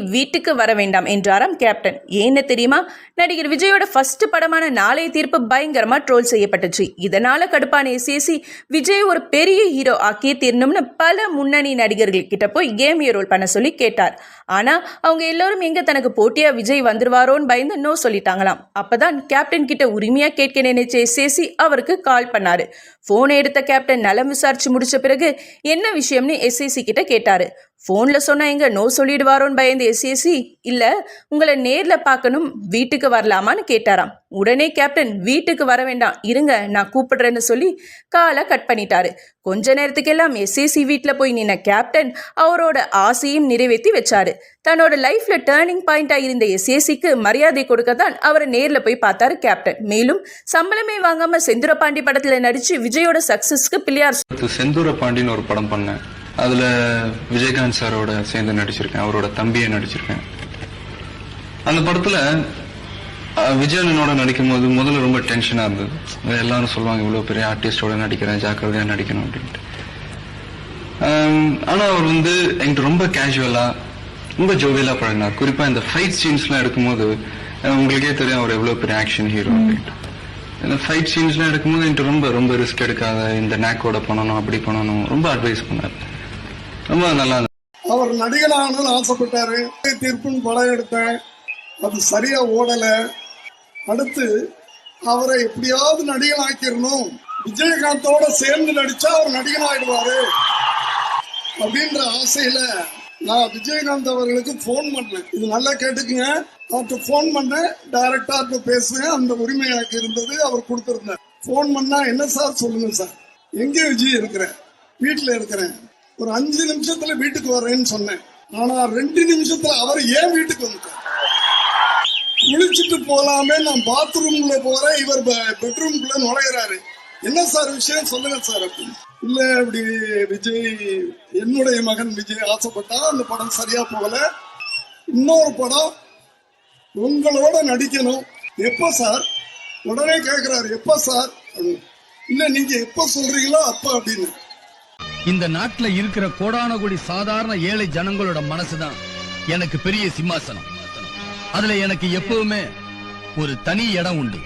வீட்டுக்கு வர வேண்டாம் என்றாராம் கேப்டன். ஏன்னு தெரியுமா? நடிகர் விஜயோட ஃபர்ஸ்ட் படமான நாளைய தீர்ப்பு பயங்கரமா ட்ரோல் செய்யப்பட்டுச்சு. இதனால கடுப்பான எஸ்ஏசி விஜய் ஒரு பெரிய ஹீரோ ஆக்கிய தீரணும்னு பல முன்னணி நடிகர்கள் கிட்ட போய் கேமியோ ரோல் பண்ண சொல்லி கேட்டார். ஆனா அவங்க எல்லாரும் எங்க தனக்கு போட்டியா விஜய் வந்துருவாரோன்னு பயந்து நோ சொல்லிட்டாங்களாம். அப்பதான் கேப்டன் கிட்ட உரிமையா கேட்க நினைச்ச எஸ்ஏசி அவருக்கு கால் பண்ணாரு. போனை எடுத்த கேப்டன் நலம் விசாரிச்சு முடிச்ச பிறகு என்ன விஷயம்னு எஸ்ஏசி கிட்ட கேட்டாரு. ஃபோனில் சொன்னால் எங்கே? நோ சொல்லிடுவாரோன்னு பயந்த எஸ்ஏசி இல்லை உங்களை நேரில் பார்க்கணும் வீட்டுக்கு வரலாமான்னு கேட்டாராம். உடனே கேப்டன் வீட்டுக்கு வர வேண்டாம். இருங்க நான் கூப்பிடுறேன்னு சொல்லி காலை கட் பண்ணிட்டாரு. கொஞ்ச நேரத்துக்கெல்லாம் எஸ்ஏசி வீட்டில் போய் நின்ன கேப்டன் அவரோட ஆசையும் நிறைவேற்றி வச்சாரு. தன்னோட லைஃப்ல டேர்னிங் பாயிண்ட்டாக இருந்த எஸ்ஏசிக்கு மரியாதை கொடுக்க தான் அவரை நேரில் போய் பார்த்தாரு கேப்டன். மேலும் சம்பளமே வாங்காம செந்துரபாண்டி படத்தில் நடிச்சு விஜயோட சக்சஸ்க்கு பிள்ளையார் அடுத்து செந்தூர பாண்டின்னு ஒரு படம் பண்ணேன். அதுல விஜயகாந்த் சாரோட சேர்ந்து நடிச்சிருக்கேன் அவரோட தம்பியை நடிச்சிருக்கேன். அந்த படத்துல விஜயனோட நடிக்கும் போது முதல்ல ரொம்ப டென்ஷனா இருந்தது. எல்லாரும் சொல்லுவாங்க இவ்வளவு பெரிய ஆர்டிஸ்டோட நடிக்கிறேன் ஜாக்கிரதையா நடிக்கணும் அப்படின்ட்டு. ஆம், ஆனா அவர் வந்து என்கிட்ட ரொம்ப கேஷுவலா ரொம்ப ஜோவியலா பழகினார். குறிப்பா இந்த ஃபைட் சீன்ஸ்லாம் எடுக்கும்போது உங்களுக்கே தெரியும் அவர் எவ்வளவு பெரிய ஆக்ஷன் ஹீரோ அப்படின்ட்டு. இந்த ஃபைட் சீன்ஸ்லாம் எடுக்கும்போது என்கிட்ட ரொம்ப ரொம்ப ரிஸ்க் எடுக்காத இந்த நேக்கோட பண்ணணும் அப்படி பண்ணணும் ரொம்ப அட்வைஸ் பண்ணார். ரொம்ப நல்லா இருந்தது. அவர் நடிகனாகணும்னு ஆசைப்பட்டாரு. தீர்ப்புன்னு படம் எடுத்தேன். அது சரியா ஓடல. அடுத்து அவரை எப்படியாவது நடிகன் ஆக்கிடணும் விஜயகாந்தோட சேர்ந்து நடிச்சா அவர் நடிகன் ஆயிடுவாரு அப்படின்ற ஆசையில நான் விஜயகாந்த் அவர்களுக்கு போன் பண்ணேன். இது நல்லா கேட்டுக்குங்க. அவர்கிட்ட போன் பண்ணேன். டைரக்டா பேசுவேன் அந்த உரிமை எனக்கு இருந்தது. அவர் கொடுத்திருந்தார். போன் பண்ணா என்ன சார் சொல்லுங்க சார்? எங்க விஜய் இருக்கிறேன் வீட்டுல இருக்கிறேன் ஒரு அஞ்சு நிமிஷத்துல வீட்டுக்கு வர்றேன்னு சொன்னேன். ஆனா ரெண்டு நிமிஷத்துல அவர் ஏன் வீட்டுக்கு வந்துட்டார்? குளிச்சுட்டு போலாமே நான் பாத்ரூம்ல போறேன் இவர் பெட்ரூம்குள்ள நுழையிறாரு. என்ன சார் விஷயம்? சொல்லுங்க சார் அப்படின்னு. இல்ல இப்படி விஜய் என்னுடைய மகன் விஜய் ஆசைப்பட்டா அந்த படம் சரியா போகல. இன்னொரு படம் உங்களோட நடிக்கணும். எப்ப சார்? உடனே கேக்குறாரு எப்ப சார்? இல்ல நீங்க எப்ப சொல்றீங்களோ அப்ப அப்படின்னு. இந்த நாட்டுல இருக்கிற கோடான கோடி சாதாரண ஏழை ஜனங்களோட மனசுதான் எனக்கு பெரிய சிம்மாசனம். அதுல எனக்கு எப்பவுமே ஒரு தனி இடம் உண்டு.